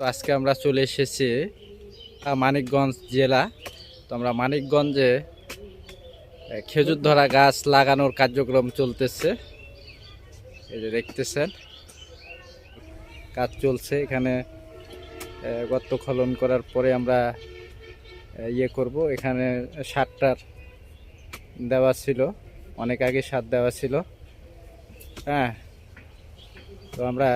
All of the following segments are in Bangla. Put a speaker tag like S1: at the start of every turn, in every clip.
S1: তো আজকে আমরা চলে এসেছি মানিকগঞ্জ জেলা। তো আমরা মানিকগঞ্জে খেজুর ধরা গাছ লাগানোর কার্যক্রম চলতেছে। এই যে দেখতেছেন, কাজ চলছে এখানে গর্ত খলন করার পরে আমরা ইয়ে করব। এখানে সারটার দেওয়া ছিল, অনেক আগে সার দেওয়া ছিল। হ্যাঁ তো আমরা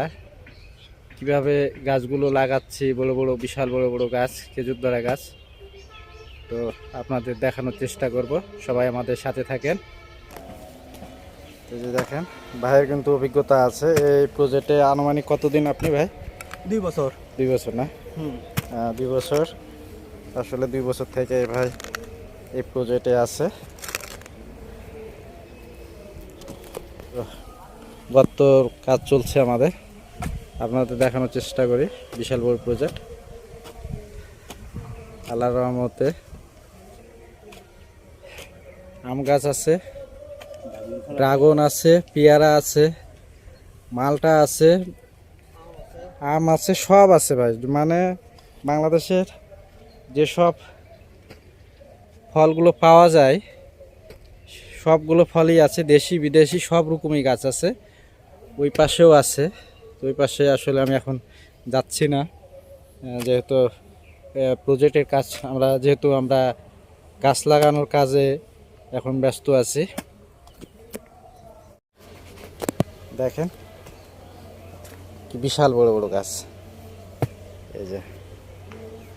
S1: কীভাবে গাছগুলো লাগাচ্ছি বড় বড় বিশাল বড় বড় গাছ খেজুর ধরা গাছ তো আপনাদের দেখানোর চেষ্টা করব। সবাই আমাদের সাথে থাকেন। এই যে দেখেন ভাইয়ের কিন্তু অভিজ্ঞতা আছে। এই প্রজেক্টে আনুমানিক কতদিন আপনি ভাই?
S2: দুই বছর।
S1: দুই বছর না? দুই বছর। আসলে দুই বছর থেকে এই ভাই এই প্রজেক্টে আছে। তো গর্তর কাজ চলছে আমাদের। আপনাদের দেখানোর চেষ্টা করি, বিশাল বড় প্রজেক্ট আল্লাহর রহমতে আম গাছ আছে ড্রাগন আছে, পেয়ারা আছে, মালটা আছে, আম আছে, সব আছে ভাই। মানে বাংলাদেশের যেসব ফলগুলো পাওয়া যায়, সবগুলো ফলই আছে দেশি বিদেশি সব রকমই গাছ আছে, ওই পাশেও আছে। তো ওই পাশে আসলে আমি এখন যাচ্ছি না। যেহেতু প্রজেক্টের কাজ, আমরা যেহেতু আমরা গাছ লাগানোর কাজে এখন ব্যস্ত আছি। দেখেন, কি বিশাল বড় বড় গাছ। এই যে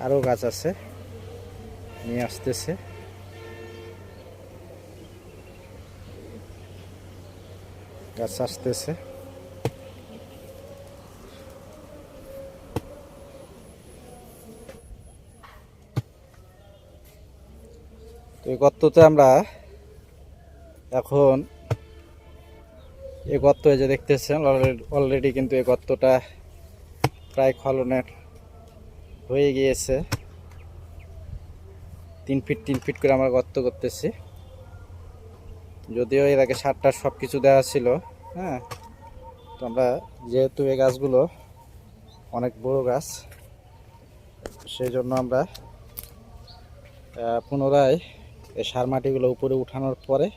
S1: আরও গাছ আছে, নিয়ে আসতেছে। গাছ আসতেছে। এই গর্ততে আমরা এখন এই গর্ত যে দেখতেছেন অলরেডি কিন্তু এই গর্তটা প্রায় খলনের হয়ে গিয়েছে। তিন ফিট তিন ফিট করে আমরা গর্ত করতেছি। যদিও এর আগে সারটা সব কিছু দেওয়া ছিল হ্যাঁ। তো আমরা যেহেতু এই গাছগুলো অনেক বড় গাছ, সেই জন্য আমরা পুনরায় এই সার মাটিগুলো উপরে উঠানোর পরে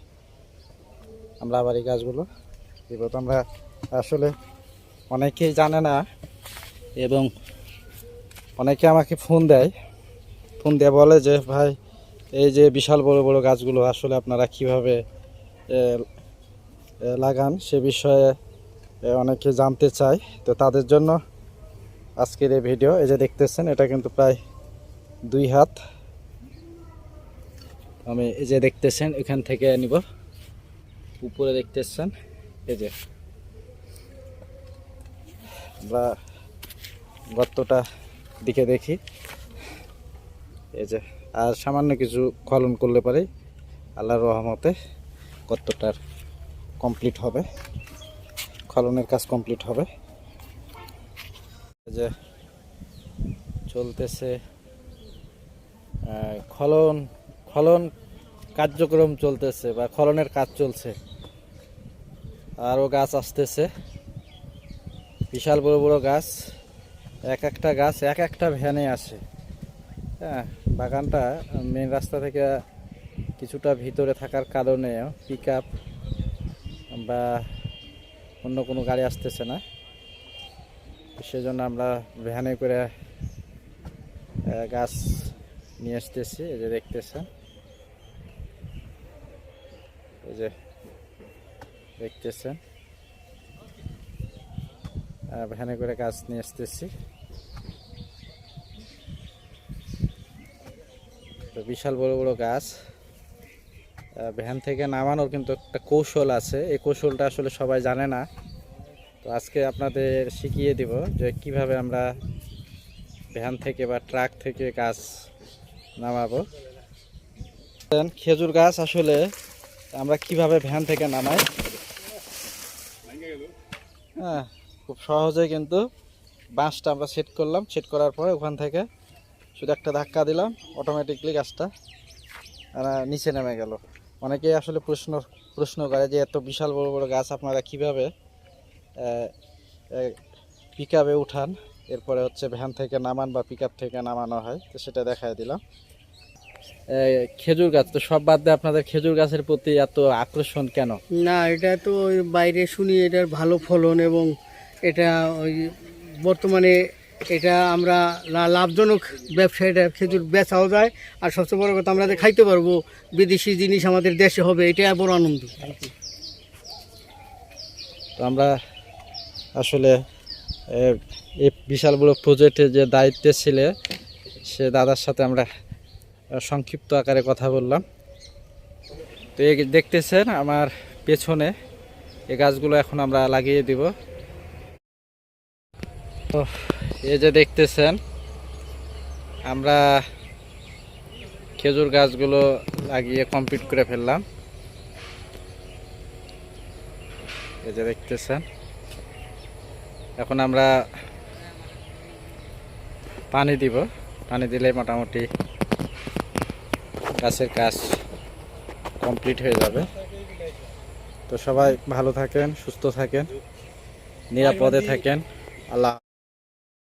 S1: আমরা আবার এই গাছগুলো এবার তো আমরা আসলে অনেকেই জানে না এবং অনেকে আমাকে ফোন দেয়। ফোন দিয়ে বলে যে, ভাই, এই যে বিশাল বড় বড় গাছগুলো আসলে আপনারা কীভাবে লাগান? সে বিষয়ে অনেকে জানতে চায়। তো তাদের জন্য আজকের এই ভিডিও, এই যে দেখতেছেন, এটা কিন্তু প্রায় দুই হাত। আমি এই যে দেখতেছেন, এখান থেকে নিব। উপরে দেখতেছেন, এই যে। আমরা গর্তটা দিকে দেখি। এই যে, আর সামান্য কিছু খলন করলে পারে আল্লাহর রহমতে গর্তটার কমপ্লিট হবে। খলনের কাজ কমপ্লিট হবে। যে, চলতেছে খলন খলন কার্যক্রম চলতেছে বা খলনের কাজ চলছে। আরও গাছ আসতেছে। বিশাল বড় বড় গাছ। এক একটা গাছ, এক একটা ভ্যানে আসে। হ্যাঁ বাগানটা মেন রাস্তা থেকে কিছুটা ভিতরে থাকার কারণে পিক বা অন্য কোনো গাড়ি আসতেছে না। সেজন্য আমরা ভ্যানে করে গাছ নিয়ে আসতেছি, এই যে দেখতেছেন। এই যে দেখতেছেন। ভ্যানে করে গাছ নিয়ে আসতেছি। তো বিশাল বড় বড় গাছ। ভ্যান থেকে নামানোর কিন্তু একটা কৌশল আছে। এই কৌশলটা আসলে সবাই জানে না। তো আজকে আপনাদের শিখিয়ে দিব যে কীভাবে আমরা ভ্যান থেকে বা ট্রাক থেকে গাছ নামাবো। খেজুর গাছ আসলে আমরা কীভাবে ভ্যান থেকে নামাই? হ্যাঁ খুব সহজে কিন্তু বাঁশটা আমরা সেট করলাম। সেট করার পরে ওখান থেকে শুধু একটা ধাক্কা দিলাম অটোমেটিকলি গাছটা নিচে নেমে গেল। অনেকেই আসলে প্রশ্ন প্রশ্ন করে যে এত বিশাল বড় বড় গাছ আপনারা কীভাবে পিক আপে উঠান? এরপরে হচ্ছে ভ্যান থেকে নামান বা পিক থেকে নামানো হয়, তো সেটা দেখায় দিলাম। খেজুর গাছ তো সব বাদ দিয়ে আপনাদের খেজুর গাছের প্রতি এত আকর্ষণ কেন?
S2: না এটা তো ওই বাইরে শুনি এটার ভালো ফলন এবং এটা ওই বর্তমানে এটা আমরা লাভজনক ব্যবসা এটা খেজুর বেচাও যায়। আর সবচেয়ে বড় কথা আমরা খাইতে পারব বিদেশি জিনিস আমাদের দেশে হবে এটা বড় আনন্দ।
S1: তো আমরা আসলে এই বিশাল বড় প্রজেক্টে যে দায়িত্বে ছিলে সে দাদার সাথে আমরা সংক্ষিপ্ত আকারে কথা বললাম। তো এই দেখতেছেন আমার পেছনে এই গাছগুলো এখন আমরা লাগিয়ে দিব। তো এই যে দেখতেছেন, আমরা খেজুর গাছগুলো লাগিয়ে কমপ্লিট করে ফেললাম। এই যে দেখতেছেন, এখন আমরা পানি দিব। পানি দিলে মোটামুটি গাছের কাজ কমপ্লিট হয়ে যাবে। তো সবাই ভালো থাকেন সুস্থ থাকেন নিরাপদে থাকেন। আল্লাহ